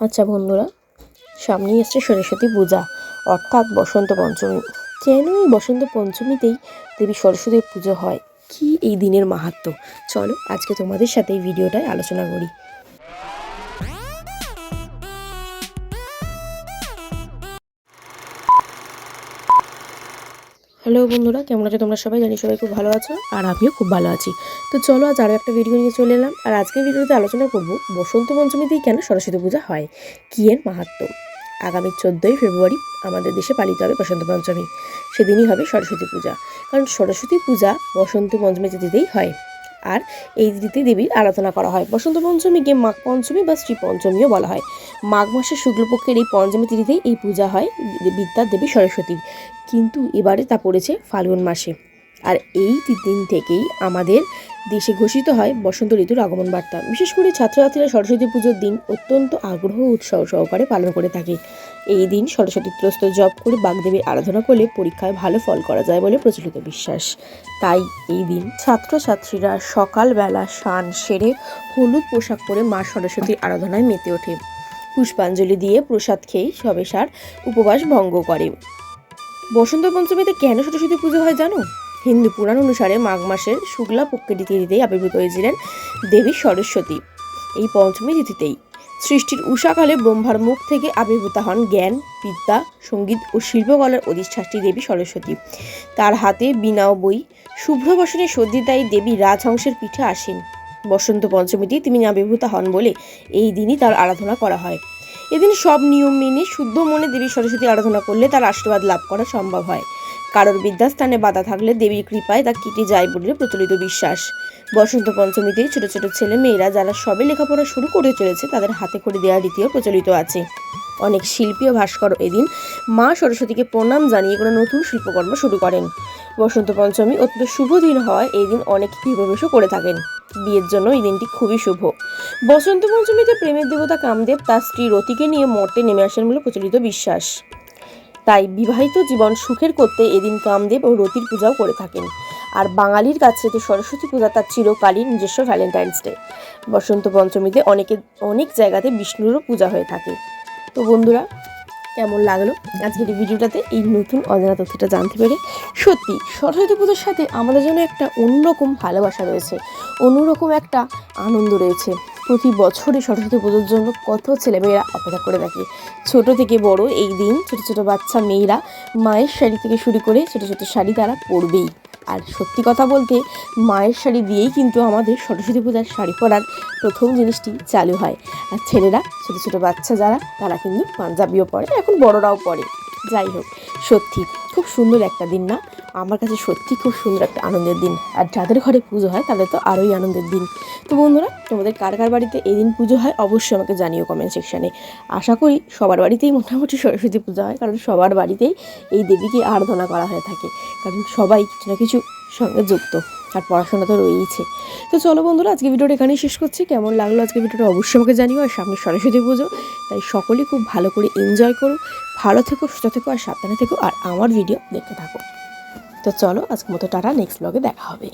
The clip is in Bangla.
আচ্ছা বন্ধুরা, সামনেই আসছে সরস্বতী পূজা, অর্থাৎ বসন্ত পঞ্চমী। কেন এই বসন্ত পঞ্চমীতেই দেবী সরস্বতীর পুজো হয়? কি এই দিনের মাহাত্ম চলো আজকে তোমাদের সাথে এই ভিডিওটায় আলোচনা করি। হ্যালো বন্ধুরা, কেমন আছে তোমরা সবাই? জানি সবাই খুব ভালো আছো আর আমিও খুব ভালো আছি। তো চলো আজ আরও একটা ভিডিও নিয়ে চলে এলাম। আর আজকের ভিডিওতে আলোচনা করব বসন্ত পঞ্চমীতেই কেন সরস্বতী পূজা হয়? কী এর মাহাত্ম? আগামী চোদ্দোই ফেব্রুয়ারি আমাদের দেশে পালিত হবে বসন্ত পঞ্চমী। সেদিনই হবে সরস্বতী পূজা। কারণ সরস্বতী পূজা বসন্ত পঞ্চমী তিথিতেই হয়। আর এই তিথিতে দেবীর আরাধনা করা হয়। বসন্ত পঞ্চমীকে মাঘ পঞ্চমী বা শ্রী পঞ্চমীও বলা হয়। মাঘ মাসের শুক্লপক্ষের এই পঞ্চমী তিথিতেই এই পূজা হয় বিদ্যার দেবী সরস্বতীর কিন্তু এবারে তা পড়েছে ফাল্গুন মাসে। আর এই দিন থেকেই আমাদের দেশে ঘোষিত হয় বসন্ত ঋতুর আগমন বার্তা। বিশেষ করে ছাত্রছাত্রীরা সরস্বতী পুজোর দিন অত্যন্ত আগ্রহ উৎসাহ সহকারে পালন করে থাকে। এই দিন সরস্বতী ত্রস্ত জপ করে বাগদেবীর আরাধনা করলে পরীক্ষায় ভালো ফল করা যায় বলে প্রচলিত বিশ্বাস। তাই এই দিন ছাত্রছাত্রীরা সকালবেলা স্নান সেরে হলুদ পোশাক পরে মা সরস্বতীর আরাধনায় মেতে ওঠে। পুষ্পাঞ্জলি দিয়ে প্রসাদ খেয়ে সবে সার উপবাস ভঙ্গ করে। বসন্ত পঞ্চমীতে কেন সরস্বতী পুজো হয় জানো? হিন্দু পুরাণ অনুসারে মাঘ মাসের শুক্লা পক্ষের তিথিতেই আবির্ভূত হয়েছিলেন দেবী সরস্বতী। এই পঞ্চমী তিথিতেই। সৃষ্টির উষাকালে ব্রহ্মার মুখ থেকে আবির্ভূত হন জ্ঞান, বিদ্যা, সংগীত ও শিল্পকলার অধিষ্ঠাত্রী দেবী সরস্বতী। তার হাতে ও বই। শুভ্র বসনে সজ্জিতাই দেবী রাজহংসের পিঠে আসেন। বসন্ত পঞ্চমীতেই তিনি আবির্ভূত হন বলে এই দিনই তার আরাধনা করা হয়। এদিন সব নিয়ম মেনে শুদ্ধ মনে দেবী সরস্বতী আরাধনা করলে তার আশীর্বাদ লাভ করা সম্ভব হয়। কারোর বিদ্যাস্থানে বাধা থাকলে দেবীর কৃপায় তা কেটে যায় বলে প্রচলিত বিশ্বাস। বসন্ত পঞ্চমীতে ছোট ছোট ছেলে মেয়েরা যারা সবে লেখাপড়া শুরু করে চলেছে, তাদের হাতে করে দেওয়ার রীতিও প্রচলিত আছে। অনেক শিল্পী ও ভাস্কর এদিন মা সরস্বতীকে প্রণাম জানিয়ে কোনো নতুন শিল্পকর্ম শুরু করেন। বসন্ত পঞ্চমী অত্যন্ত শুভ দিন হয় এই দিন অনেক গৃহপ্রবেশও করে থাকেন। বিয়ের জন্য এই দিনটি খুবই শুভ। বসন্ত পঞ্চমীতে প্রেমের দেবতা কামদেব তার স্ত্রী রতিকে নিয়ে মর্তে নেমে আসেন বলে প্রচলিত বিশ্বাস। তাই বিবাহিত জীবন সুখের করতে এদিন কামদেব ও রতির পূজাও করে থাকেন। আর বাঙালির কাছে তো সরস্বতী পূজা তার চিরকালীন নিজস্ব ভ্যালেন্টাইন্স ডে বসন্ত পঞ্চমীতে অনেকে অনেক জায়গাতে বিষ্ণুরও পূজা হয়ে থাকে। তো বন্ধুরা, কেমন লাগল আজকের এই ভিডিওটাতে? এই নতুন অজানা তথ্যটা জানতে পেরে সত্যি সরস্বতী পুজোর সাথে আমাদের জন্য একটা অন্যরকম ভালোবাসা রয়েছে। অন্যরকম একটা আনন্দ রয়েছে। প্রতি বছরই সরস্বতী পুজোর জন্য কত ছেলেমেয়েরা অপেক্ষা করে থাকে। ছোট থেকে বড় এই দিন ছোট ছোট বাচ্চা মেয়েরা মায়ের শাড়ি থেকে শুরু করে ছোট ছোট শাড়ি তারা পরবেই। আর সত্যি কথা বলতে, মায়ের শাড়ি দিয়েই কিন্তু আমাদের সরস্বতী পূজার শাড়ি পরার প্রথম জিনিসটি চালু হয়। আর ছেলেরা, ছোট ছোট বাচ্চা যারা, তারা কিন্তু পাঞ্জাবিও পরে এখন বড়রাও পরে। যাই হোক, সত্যি সুন্দর একটা দিন না। আমার কাছে সত্যি খুব সুন্দর একটা আনন্দের দিন। আর যাদের ঘরে পুজো হয়, তাদের তো আরোই আনন্দের দিন। তো বন্ধুরা, তোমাদের কার কার বাড়িতে এই দিন পুজো হয়, অবশ্যই আমাকে জানিও কমেন্ট সেকশানে আশা করি সবার বাড়িতেই মোটামুটি সরস্বতী পূজা হয়, কারণ সবার বাড়িতেই এই দেবীকে আরাধনা করা হয়ে থাকে। কারণ সবাই কিছু না কিছু সঙ্গে যুক্ত, আর পড়াশোনা তো রয়েইছে। তো চলো বন্ধুরা, আজকে ভিডিওটা এখানেই শেষ করছি। কেমন লাগল আজকে ভিডিওটা অবশ্যই আমাকে জানিও, আর সামনে সরস্বতী পুজো, তাই সকলেই খুব ভালো করে এনজয় করো, ভালো থেকো, সুস্থ থেকো, আর সাবধানে থেকো, আর আমার ভিডিও দেখতে থাকো। তো চলো, আজকের মতো টাটা নেক্সট ব্লগে দেখা হবে।